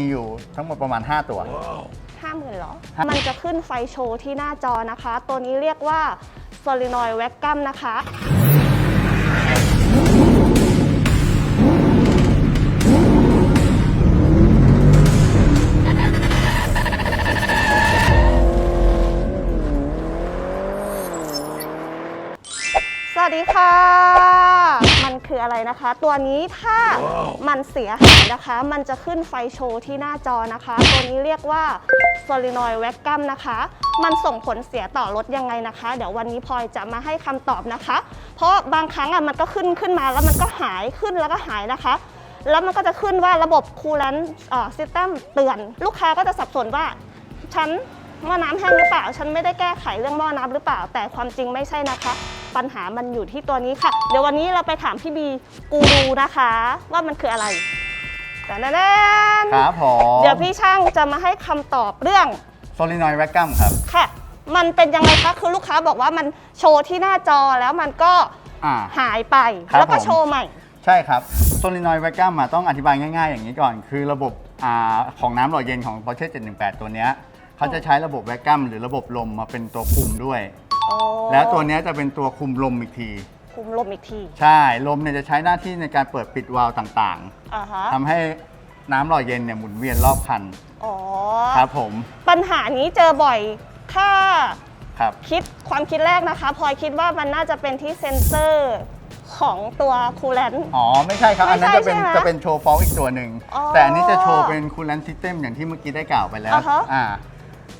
มีอยู่ทั้งหมดประมาณ 5 ตัว ห้าหมื่นหรอครับมันจะขึ้นไฟโชว์ที่หน้าจอนะคะ ตัวนี้เรียกว่า solenoid vacuum นะคะ สวัสดีค่ะมัน คืออะไรนะคะ ตัวนี้ถ้ามันเสียหายนะคะ มันจะขึ้นไฟโชว์ที่หน้าจอนะคะ ตัวนี้เรียกว่า solenoid vacuum นะคะ มันส่งผลเสียต่อรถยังไงนะคะ เดี๋ยววันนี้พลอยจะมาให้คำตอบนะคะ เพราะบางครั้งอะมันก็ขึ้นขึ้นมาแล้วมันก็หายขึ้นแล้วก็หายนะคะแล้วมันก็จะขึ้นว่าระบบ coolant เอ่อ system เตือน ลูกค้าก็จะสับสนว่า ฉันหม้อน้ำแห้งหรือเปล่า ฉันไม่ได้แก้ไขเรื่องหม้อน้ำหรือเปล่า แต่ความจริงไม่ใช่นะคะ ปัญหามันอยู่ที่ตัวนี้ค่ะ เดี๋ยววันนี้เราไปถามพี่บีกูรูนะคะ ว่ามันคืออะไรแต่แน่ๆครับผมเดี๋ยวพี่ช่างจะมาให้คำตอบเรื่องโซลินอยด์แวคกัมครับ ค่ะ มันเป็นยังไงคะ คือลูกค้าบอกว่ามันโชว์ที่หน้าจอแล้วมันก็อ่า หายไป ครับแล้วก็ผม โชว์ใหม่ ใช่ครับโซลินอยด์แวคกัมต้องอธิบายง่าย ๆ อย่างนี้ก่อน คือระบบอ่าของน้ำหล่อเย็นของ Porsche 718 ตัวเนี้ยเขาจะใช้ระบบแวคกัมหรือระบบลมมาเป็นตัวคุมด้วย อ๋อแล้วตัวเนี้ยจะเป็นตัวคุมลมอีกที คุมลมอีกทีใช่ลมเนี่ยจะใช้หน้าที่ในการเปิดปิดวาล์วต่างอ่าฮะๆทำให้น้ำหล่อเย็นเนี่ยหมุนเวียนรอบคันอ๋อครับผมปัญหานี้เจอบ่อยถ้า ครับ คิดความคิดแรกนะคะพลอยคิดว่ามันน่าจะเป็นที่เซนเซอร์ของตัวคูลเลนต์ อ๋อ ไม่ใช่ครับไม่อันนั้นใช่จะเป็นใช่ไหมจะเป็นโชว์ฟอลอีกตัวหนึ่ง อ๋อแต่อันนี้จะโชว์เป็นคูล a น t ซิสเต็มอย่างที่เมื่อกี้ได้กล่าวไปแล้วอ่าฮะอ่า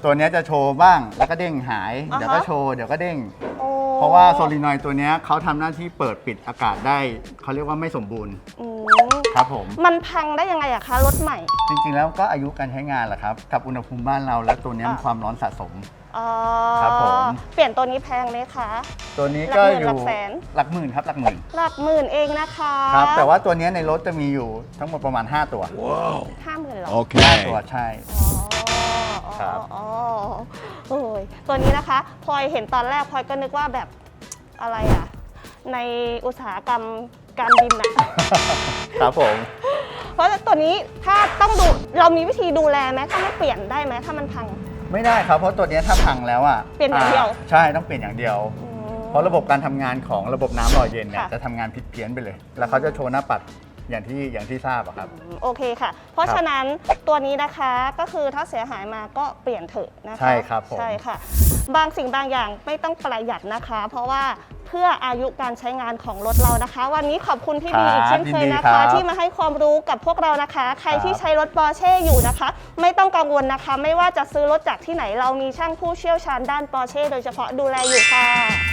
ตัวเนี้ยจะโชว์บ้างแล้วก็เด้งหาย อ่าฮะ เดี๋ยวก็โชว์เดี๋ยวก็เด้ง โอ้เพราะว่าโซลินอยด์ตัวเนี้ยเขาทำหน้าที่เปิดปิดอากาศได้เขาเรียกว่าไม่สมบูรณ์อืมครับผม มันพังได้ยังไงอะคะรถใหม่ จริงๆแล้วก็อายุการใช้งานแหละครับ กับอุณหภูมิบ้านเราแล้วตัวเนี้ยอะมีความร้อนสะสม อ๋อครับผม เปลี่ยนตัวนี้แพงไหมคะ ตัวนี้ก็หลักหมื่นอยู่หลักแสน หลักหมื่นครับหลักหมื่นหลักหมื่นเองนะคะครับแต่ว่าตัวเนี้ยในรถจะมีอยู่ทั้งหมดประมาณ 5 ตัวห้าหมื่นหรอ ห้า Okay. ตัวใช่ อ๋อ ครับอ๋อโอ้ยตัวนี้นะคะพลอยเห็นตอนแรกพลอยก็นึกว่าแบบอะไรอะในอุตสาหกรรมการบินอะ ครับผม เพราะตัวนี้ถ้าต้องดูเรามีวิธีดูแลไหมถ้าไม่เปลี่ยนได้ไหมถ้ามันพัง ไม่ได้ครับเพราะตัวเนี้ยถ้าพังแล้วอะเปลี่ยนอย่างเดียว ใช่ต้องเปลี่ยนอย่างเดียวอืมเพราะระบบการทำงานของระบบน้ำหล่อเย็นเนี่ยค่ะ จะทำงานผิดเพี้ยนไปเลย แล้วเขาจะโชว์หน้าปัด อย่างที่อย่างที่ทราบอะครับโอเคค่ะ เพราะครับฉะนั้นตัวนี้นะคะก็คือถ้าเสียหายมาก็เปลี่ยนเถอะนะคะใช่ครับผม ใช่ค่ะ บางสิ่งบางอย่างไม่ต้องประหยัดนะคะ เพราะว่าเพื่ออายุการใช้งานของรถเรานะคะ วันนี้ขอบคุณพี่บีอีกเช่นเคยนะคะที่มาให้ความรู้กับพวกเรานะคะ ใครที่ใช้รถปอร์เช่อยู่นะคะ ไม่ต้องกังวลนะคะ ไม่ว่าจะซื้อรถจากที่ไหนเรามีช่างผู้เชี่ยวชาญด้านปอร์เช่โดยเฉพาะดูแลอยู่ค่ะ